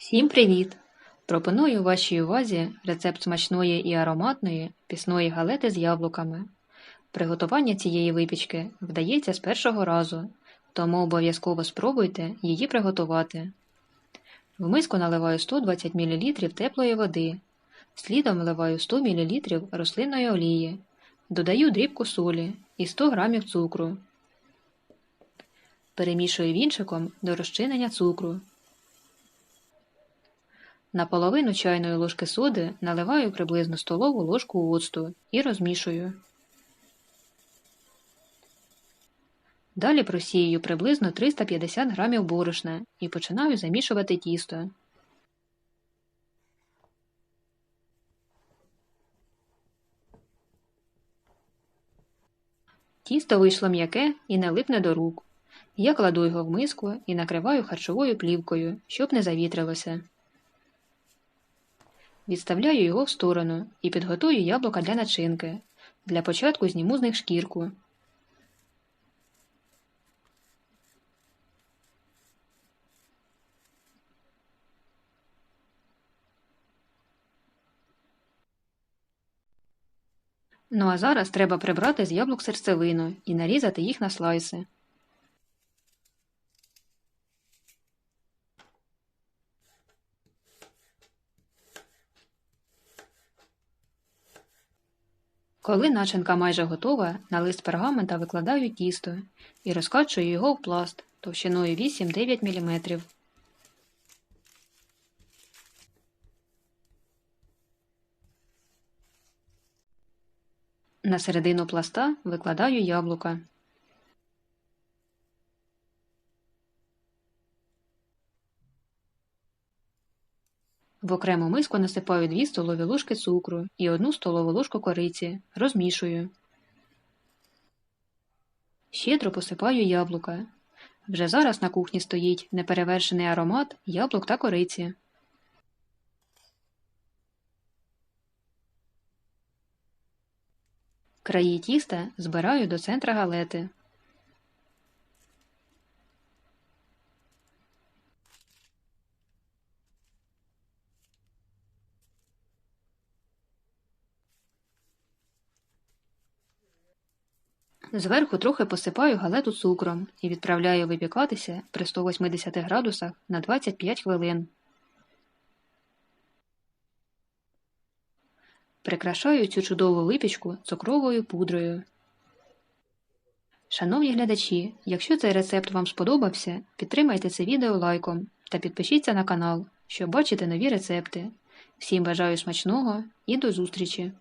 Всім привіт! Пропоную вашій увазі рецепт смачної і ароматної пісної галети з яблуками. Приготування цієї випічки вдається з першого разу, тому обов'язково спробуйте її приготувати. В миску наливаю 120 мл теплої води, слідом вливаю 100 мл рослинної олії, додаю дрібку солі і 100 г цукру. Перемішую вінчиком до розчинення цукру. На половину чайної ложки соди наливаю приблизно столову ложку оцту і розмішую. Далі просію приблизно 350 грамів борошна і починаю замішувати тісто. Тісто вийшло м'яке і не липне до рук. Я кладу його в миску і накриваю харчовою плівкою, щоб не завітрилося. Відставляю його в сторону і підготую яблука для начинки. Для початку зніму з них шкірку. Ну а зараз треба прибрати з яблук серцевину і нарізати їх на слайси. Коли начинка майже готова, на лист пергамента викладаю тісто і розкачую його в пласт товщиною 8-9 мм. На середину пласта викладаю яблука. В окрему миску насипаю 2 столові ложки цукру і 1 столову ложку кориці. Розмішую. Щедро посипаю яблука. Вже зараз на кухні стоїть неперевершений аромат яблук та кориці. Краї тіста збираю до центра галети. Зверху трохи посипаю галету цукром і відправляю випікатися при 180 градусах на 25 хвилин. Прикрашаю цю чудову випічку цукровою пудрою. Шановні глядачі, якщо цей рецепт вам сподобався, підтримайте це відео лайком та підпишіться на канал, щоб бачити нові рецепти. Всім бажаю смачного і до зустрічі!